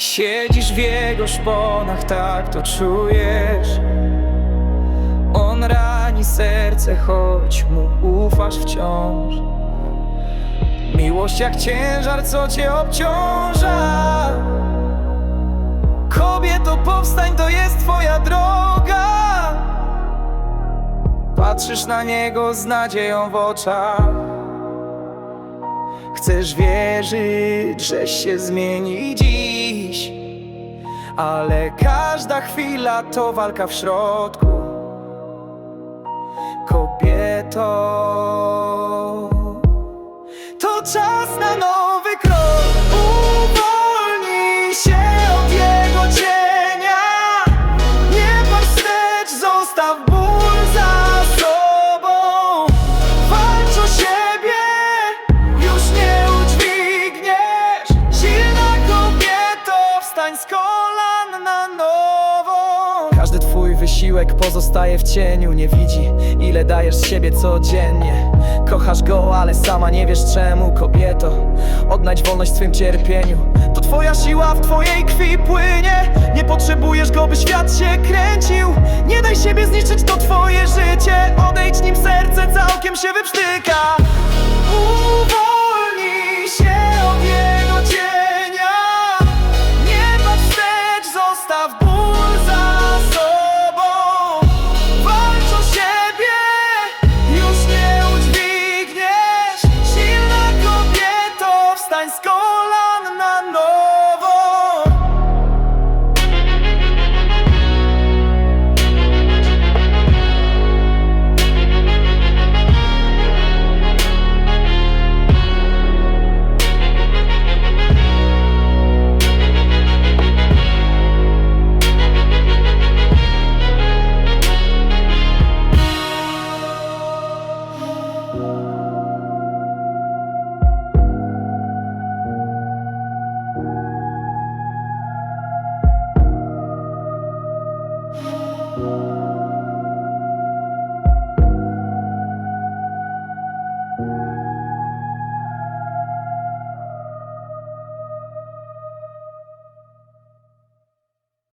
Siedzisz w jego szponach, tak to czujesz. On rani serce, choć mu ufasz wciąż. Miłość jak ciężar, co cię obciąża. Kobieto, powstań, to jest twoja droga. Patrzysz na niego z nadzieją w oczach. Chcesz wierzyć, że się zmieni dziś Ale każda chwila to walka w środku. Kobieto To czas na nowy krok. Uwolnij się od jego cienia. Nie patrz wstecz, zostaw ból za sobą. Walcz o siebie, już nie udźwigniesz. Silna kobieto, wstań z wysiłek pozostaje w cieniu Nie widzi, ile dajesz z siebie codziennie. Kochasz go, ale sama nie wiesz czemu Kobieto, odnajdź wolność w swym cierpieniu. To twoja siła w twojej krwi płynie. Nie potrzebujesz go, by świat się kręcił. Nie daj siebie zniszczyć, to twoje życie. Odejdź nim serce, całkiem się wyprztyka. you